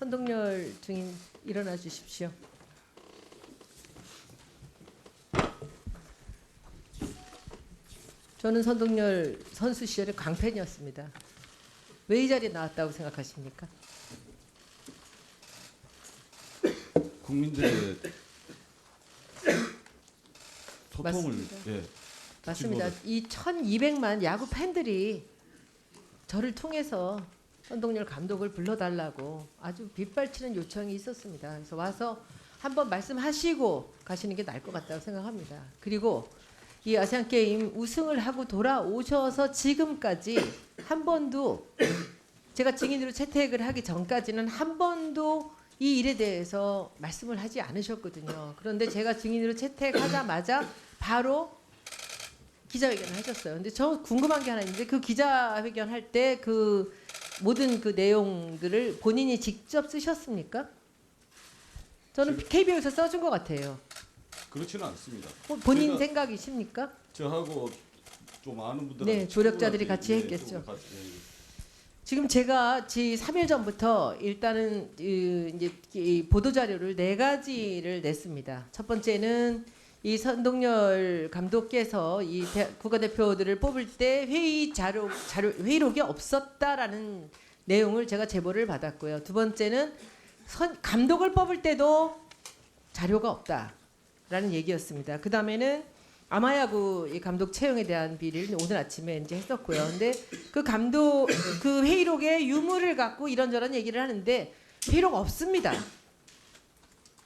선동열 증인 일어나 주십시오. 저는 선동열 선수 시절에 광팬이었습니다. 왜 이 자리에 나왔다고 생각하십니까? 국민들의 소통을 맞습니다. 예, 맞습니다. 이 1,200만 야구 팬들이 저를 통해서 선동열 감독을 불러달라고 아주 빗발치는 요청이 있었습니다. 그래서 와서 한번 말씀하시고 가시는 게 나을 것 같다고 생각합니다. 그리고 이 아시안 게임 우승을 하고 돌아오셔서 지금까지 한 번도 제가 증인으로 채택을 하기 전까지는 한 번도 이 일에 대해서 말씀을 하지 않으셨거든요. 그런데 제가 증인으로 채택하자마자 바로 기자회견을 하셨어요. 근데 저 궁금한 게 하나 있는데 그 기자회견 할 때 그 모든 그 내용들을 본인이 직접 쓰셨습니까? 저는 KBO에서 써준 것 같아요. 그렇지는 않습니다. 어, 본인 생각이십니까? 저하고 좀 아는 분들 네, 조력자들이 같이 했겠죠. 지금 제가 지 3일 전부터 일단은 이, 이제 이 보도 자료를 네 가지를 냈습니다. 첫 번째는 이 선동열 감독께서 이 대- 국가대표들을 뽑을 때 회의 자료, 자료 회의록이 없었다라는 내용을 제가 제보를 받았고요. 두 번째는 선, 감독을 뽑을 때도 자료가 없다라는 얘기였습니다. 그 다음에는 아마야구 이 감독 채용에 대한 비리를 오늘 아침에 이제 했었고요. 근데 그 감독 그 회의록에 유무를 갖고 이런저런 얘기를 하는데 회의록 없습니다.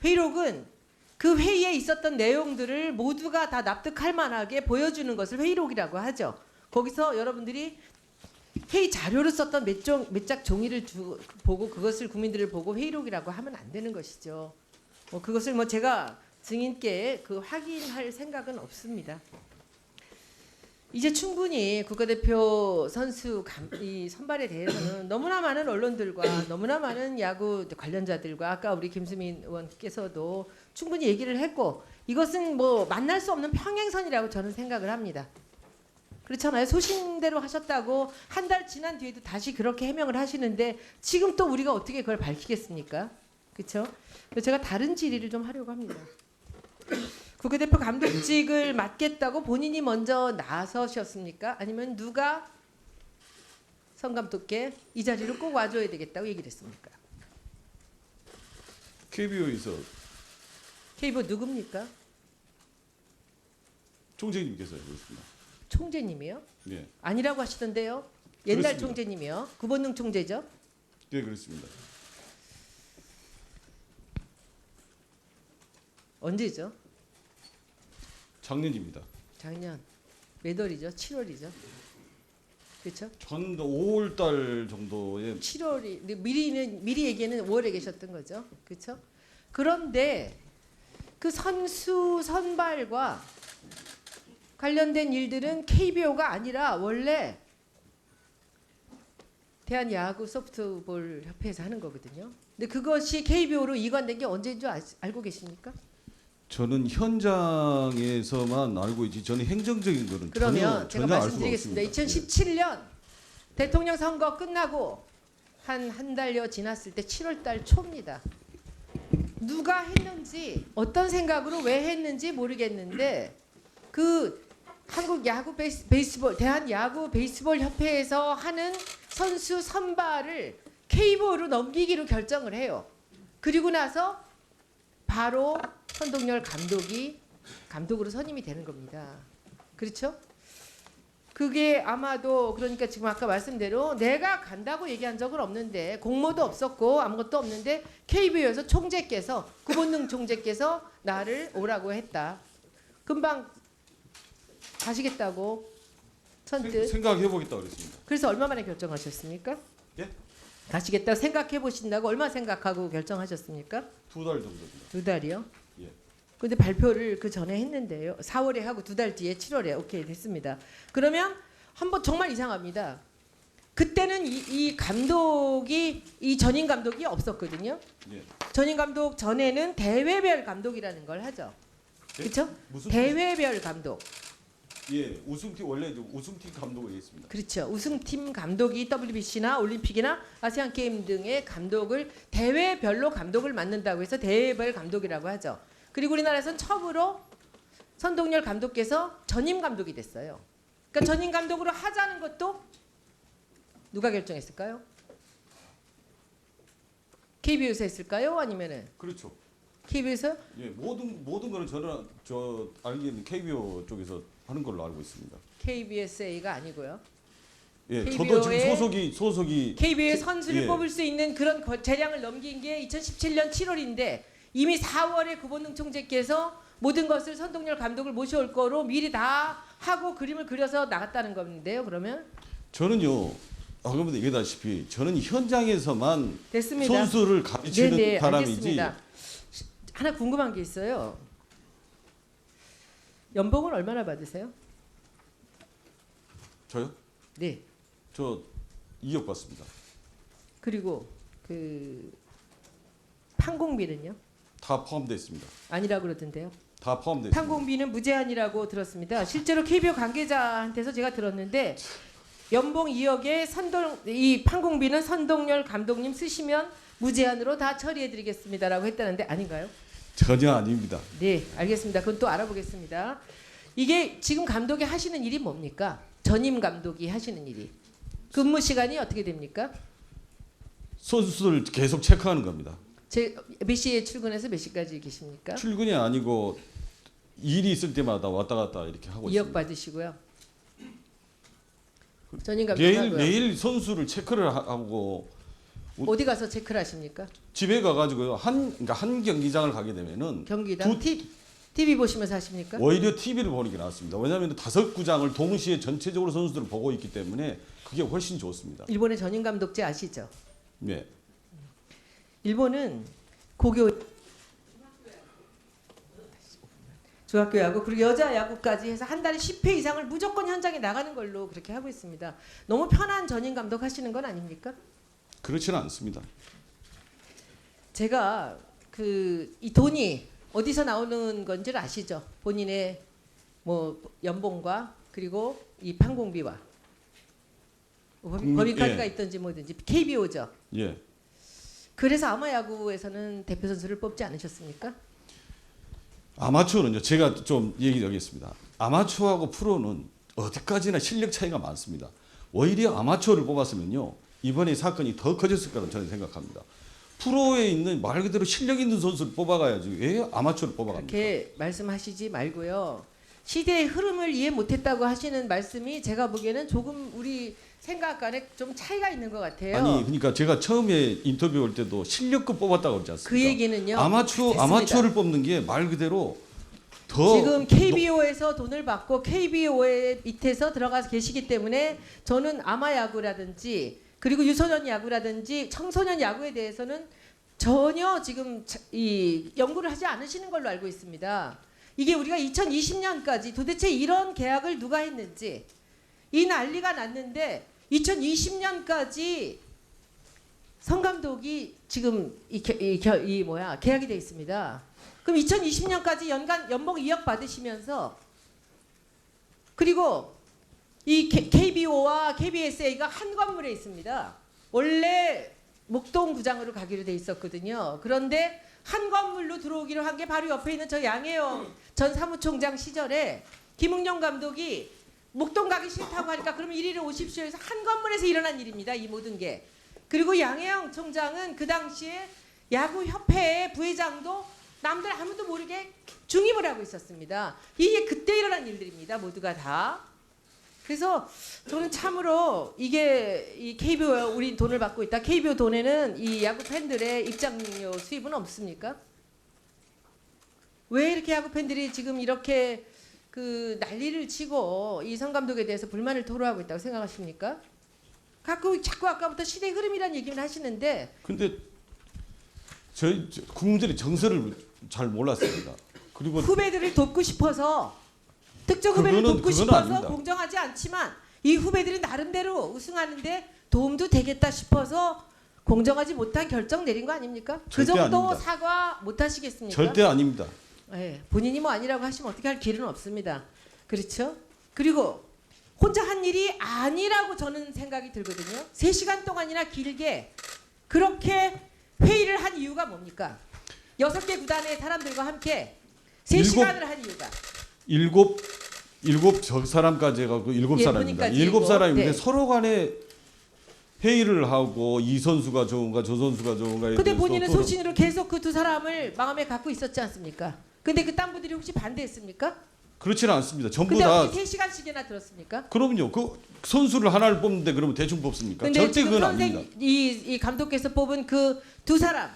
회의록은 그 회의에 있었던 내용들을 모두가 다 납득할 만하게 보여주는 것을 회의록이라고 하죠. 거기서 여러분들이 회의 자료를 썼던 몇, 종, 몇 짝 종이를 주, 보고 그것을 국민들을 보고 회의록이라고 하면 안 되는 것이죠. 뭐 그것을 뭐 제가 증인께 그 확인할 생각은 없습니다. 이제 충분히 국가대표 선수 감, 이 선발에 대해서는 너무나 많은 언론들과 너무나 많은 야구 관련자들과 아까 우리 김수민 의원께서도 충분히 얘기를 했고 이것은 뭐 만날 수 없는 평행선이라고 저는 생각을 합니다. 그렇잖아요. 소신대로 하셨다고 한 달 지난 뒤에도 다시 그렇게 해명을 하시는데 지금 또 우리가 어떻게 그걸 밝히겠습니까? 그렇죠? 제가 다른 질의를 좀 하려고 합니다. 국가대표 감독직을 맡겠다고 본인이 먼저 나서셨습니까? 아니면 누가 성 감독께 이 자리로 꼭 와줘야 되겠다고 얘기를 했습니까? KBO에서 KBO 누굽니까? 총재님께서 그렇습니다. 총재님이요? 네, 아니라고 하시던데요. 옛날 그렇습니다. 총재님이요. 구본능 총재죠. 네 그렇습니다. 언제죠? 작년입니다. 작년 몇 월이죠? 7월이죠. 그렇죠? 전 5월 달 정도에 7월이 미리는 미리 얘기는 5월에 계셨던 거죠. 그렇죠? 그런데 그 선수 선발과 관련된 일들은 KBO가 아니라 원래 대한 야구 소프트볼 협회에서 하는 거거든요. 근데 그것이 KBO로 이관된 게 언제인 줄 아, 알고 계십니까? 저는 현장에서만 알고 있지 저는 행정적인 거는 그러면 전혀 제가 전혀 알 수가 말씀드리겠습니다. 없습니다. 2017년 대통령 선거 끝나고 한 한 달여 지났을 때 7월 달 초입니다. 누가 했는지 어떤 생각으로 왜 했는지 모르겠는데 그 한국 야구 베이스, 베이스볼 대한 야구 베이스볼 협회에서 하는 선수 선발을 KBO로 넘기기로 결정을 해요. 그리고 나서 바로 선동열 감독이 감독으로 선임이 되는 겁니다. 그렇죠? 그게 아마도 그러니까 지금 아까 말씀대로 내가 간다고 얘기한 적은 없는데 공모도 없었고 아무것도 없는데 KBO에서 총재께서 구본능 총재께서 나를 오라고 했다. 금방 가시겠다고 선뜻. 생각해 보겠다 그랬습니다. 그래서 얼마 만에 결정하셨습니까? 예? 가시겠다고 생각해 보신다고 얼마 생각하고 결정하셨습니까? 두 달 정도입니다. 두 달이요? 예. 근데 발표를 그 전에 했는데요. 4월에 하고 두 달 뒤에 7월에 오케이 됐습니다. 그러면 한번 정말 이상합니다. 그때는 이, 이 감독이 이 전임 감독이 없었거든요. 예. 전임 감독 전에는 대회별 감독이라는 걸 하죠. 예? 그렇죠? 대회별 감독. 예, 우승팀 원래 우승팀 감독을 했습니다. 그렇죠. 우승팀 감독이 WBC나 올림픽이나 아시안 게임 등의 감독을 대회별로 감독을 맡는다고 해서 대회별 감독이라고 하죠. 그리고 우리나라에서는 처음으로 선동열 감독께서 전임 감독이 됐어요. 그러니까 전임 감독으로 하자는 것도 누가 결정했을까요? KBO에서 했을까요? 아니면은 그렇죠. KBO에서 예, 모든 모든 거는 저는 저 알기에는 KBO 쪽에서 하는 걸로 알고 있습니다. KBSA가 아니고요. 예, 저도 지금 의 소속이 소속이 KBO에 선수를 예. 뽑을 수 있는 그런 거- 재량을 넘긴 게 2017년 7월인데 이미 4월에 구본능 총재께서 모든 것을 선동열 감독을 모셔올 거로 미리 다 하고 그림을 그려서 나갔다는 건데요. 그러면 저는요. 아까부터 얘기다시피 저는 현장에서만 됐습니다. 선수를 가르치는 네네 사람이지. 알겠습니다. 하나 궁금한 게 있어요. 연봉은 얼마나 받으세요? 저요? 네. 저 2억 받습니다. 그리고 그 판공비는요? 다 포함되어 있습니다. 아니라 그러던데요. 다 포함되어 있습니다. 판공비는 무제한이라고 들었습니다. 실제로 KBO 관계자한테서 제가 들었는데 연봉 2억에 선동 이 판공비는 선동열 감독님 쓰시면 무제한으로 다 처리해 드리겠습니다라고 했다는데 아닌가요? 전혀 아닙니다. 네, 알겠습니다. 그건 또 알아보겠습니다. 이게 지금 감독이 하시는 일이 뭡니까? 전임 감독이 하시는 일이 근무 시간이 어떻게 됩니까? 선수들 계속 체크하는 겁니다. 제몇 시에 출근해서 몇 시까지 계십니까? 출근이 아니고 일이 있을 때마다 왔다 갔다 이렇게 하고 2억 있습니다. 받으시고요. 전임 감독 매일. 매일 선수를 체크를 하- 하고 어디 가서 체크를 하십니까? 집에 가가지고 한 그러니까 한 경기장을 가게 되면은 경기당 두- 티, TV 보시면서 하십니까? 오히려 TV를 보는 게 낫습니다. 왜냐하면 다섯 구장을 동시에 전체적으로 선수들을 보고 있기 때문에 그게 훨씬 좋습니다. 일본의 전임 감독제 아시죠? 네. 일본은 고교 중학교 야구 그리고 여자 야구까지 해서 한 달에 10회 이상을 무조건 현장에 나가는 걸로 그렇게 하고 있습니다. 너무 편한 전임 감독 하시는 건 아닙니까? 그렇지는 않습니다. 제가 그 이 돈이 어디서 나오는 건지를 아시죠? 본인의 뭐 연봉과 그리고 이 판공비와 법- 국민- 법인카드가 예. 있든지 뭐든지 KBO죠. 예. 그래서 아마 야구에서는 대표 선수를 뽑지 않으셨습니까? 아마추어는요. 제가 좀 얘기하겠습니다. 아마추어하고 프로는 어디까지나 실력 차이가 많습니다. 오히려 아마추어를 뽑았으면요. 이번에 사건이 더 커졌을 거라고 저는 생각합니다. 프로에 있는 말 그대로 실력 있는 선수를 뽑아가야지 왜 아마추어를 뽑아갑니까? 그렇게 말씀하시지 말고요. 시대의 흐름을 이해 못했다고 하시는 말씀이 제가 보기에는 조금 우리 생각 간에 좀 차이가 있는 것 같아요. 아니 그러니까 제가 처음에 인터뷰 올 때도 실력급 뽑았다고 그러지 않습니까? 그 얘기는요. 아마추어 됐습니다. 아마추어를 뽑는 게 말 그대로 더 지금 KBO에서 돈을 받고 KBO의 밑에서 들어가서 계시기 때문에 저는 아마 야구라든지 그리고 유소년 야구라든지 청소년 야구에 대해서는 전혀 지금 자- 이 연구를 하지 않으시는 걸로 알고 있습니다. 이게 우리가 2020년까지 도대체 이런 계약을 누가 했는지 이 난리가 났는데 2020년까지 성 감독이 지금 이, 겨- 이, 겨- 이 뭐야 계약이 돼 있습니다. 그럼 2020년까지 연간 연봉 2억 받으시면서 그리고 이 KBO와 KBSA가 한 건물에 있습니다. 원래 목동 구장으로 가기로 돼 있었거든요. 그런데 한 건물로 들어오기로 한 게 바로 옆에 있는 저 양혜영 전 사무총장 시절에 김웅영 감독이 목동 가기 싫다고 하니까 그러면 이리로 오십시오 해서 한 건물에서 일어난 일입니다. 이 모든 게. 그리고 양혜영 총장은 그 당시에 야구협회의 부회장도 남들 아무도 모르게 중임을 하고 있었습니다. 이게 그때 일어난 일들입니다. 모두가 다. 그래서 저는 참으로 이게 이 KBO 우리 돈을 받고 있다. KBO 돈에는 이 야구 팬들의 입장료 수입은 없습니까? 왜 이렇게 야구 팬들이 지금 이렇게 그 난리를 치고 이성 감독에 대해서 불만을 토로하고 있다고 생각하십니까? 자꾸 자꾸 아까부터 시대 흐름이라는 얘기를 하시는데 근데 저희 저- 국민들이 정서를 잘 몰랐습니다. 그리고 후배들을 돕고 싶어서 특정 후배를 그거는- 돕고 그거는 싶어서 아닙니다. 공정하지 않지만 이 후배들이 나름대로 우승하는데 도움도 되겠다 싶어서 공정하지 못한 결정 내린 거 아닙니까? 그 절대 정도 아닙니다. 사과 못 하시겠습니까? 절대 아닙니다. 예, 본인이 뭐 아니라고 하시면 어떻게 할 길은 없습니다. 그렇죠? 그리고 혼자 한 일이 아니라고 저는 생각이 들거든요. 3시간 동안이나 길게 그렇게 회의를 한 이유가 뭡니까? 여섯 개 구단의 사람들과 함께 일곱- 3시간을 한 이유가 일곱 일곱 저 사람까지 해갖고 일곱 예, 사람입니다. 일곱. 사람인데 네. 서로 간에 회의를 하고 이 선수가 좋은가 저 선수가 좋은가에 근데 본인은 소신으로 계속 그 두 사람을 마음에 갖고 있었지 않습니까? 근데 그딴 분들이 혹시 반대했습니까? 그렇지는 않습니다. 전부 근데 다 어떻게 3시간씩이나 들었습니까? 그럼요. 그 선수를 하나를 뽑는데 그러면 대충 뽑습니까? 근데 절대 지금 그건 선생 아닙니다. 이, 이 감독께서 뽑은 그 두 사람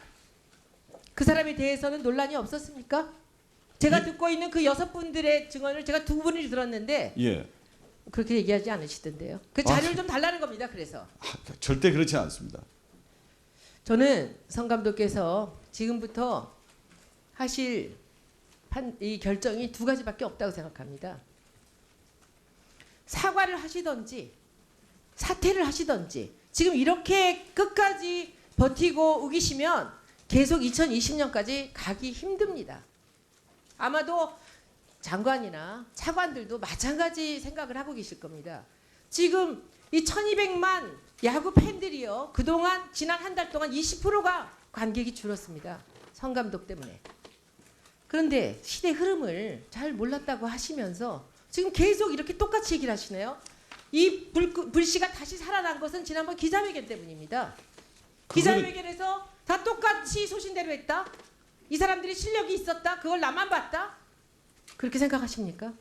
그 사람에 대해서는 논란이 없었습니까? 제가 예. 듣고 있는 그 여섯 분들의 증언을 제가 두 분을 들었는데 예, 그렇게 얘기하지 않으시던데요. 그 아, 자료를 좀 달라는 겁니다. 그래서 절대 그렇지 않습니다. 저는 성 감독께서 지금부터 하실 판, 이 결정이 두 가지밖에 없다고 생각합니다. 사과를 하시던지 사퇴를 하시던지 지금 이렇게 끝까지 버티고 우기시면 계속 2020년까지 가기 힘듭니다. 아마도 장관이나 차관들도 마찬가지 생각을 하고 계실 겁니다. 지금 이 1200만 야구 팬들이요. 그동안 지난 한 달 동안 20%가 관객이 줄었습니다. 성 감독 때문에. 그런데 시대 흐름을 잘 몰랐다고 하시면서 지금 계속 이렇게 똑같이 얘기를 하시네요. 이 불, 불씨가 다시 살아난 것은 지난번 기자회견 때문입니다. 기자회견에서 다 똑같이 소신대로 했다. 이 사람들이 실력이 있었다. 그걸 나만 봤다. 그렇게 생각하십니까?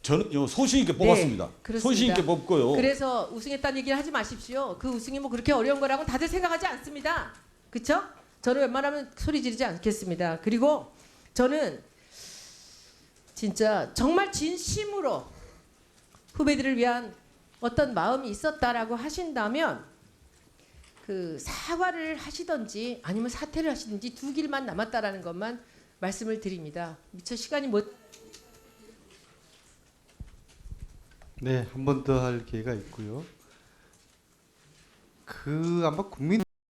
저는요 소신 있게 뽑았습니다. 네, 그렇습니다. 소신 있게 뽑고요. 그래서 우승했다는 얘기를 하지 마십시오. 그 우승이 뭐 그렇게 어려운 거라고 다들 생각하지 않습니다. 그렇죠? 저는 웬만하면 소리 지르지 않겠습니다. 그리고 저는 진짜 정말 진심으로 후배들을 위한 어떤 마음이 있었다라고 하신다면 그 사과를 하시던지 아니면 사퇴를 하시든지 두 길만 남았다라는 것만 말씀을 드립니다. 미처 시간이 못 네, 한 번 더 할 기회가 있고요. 그 아마 국민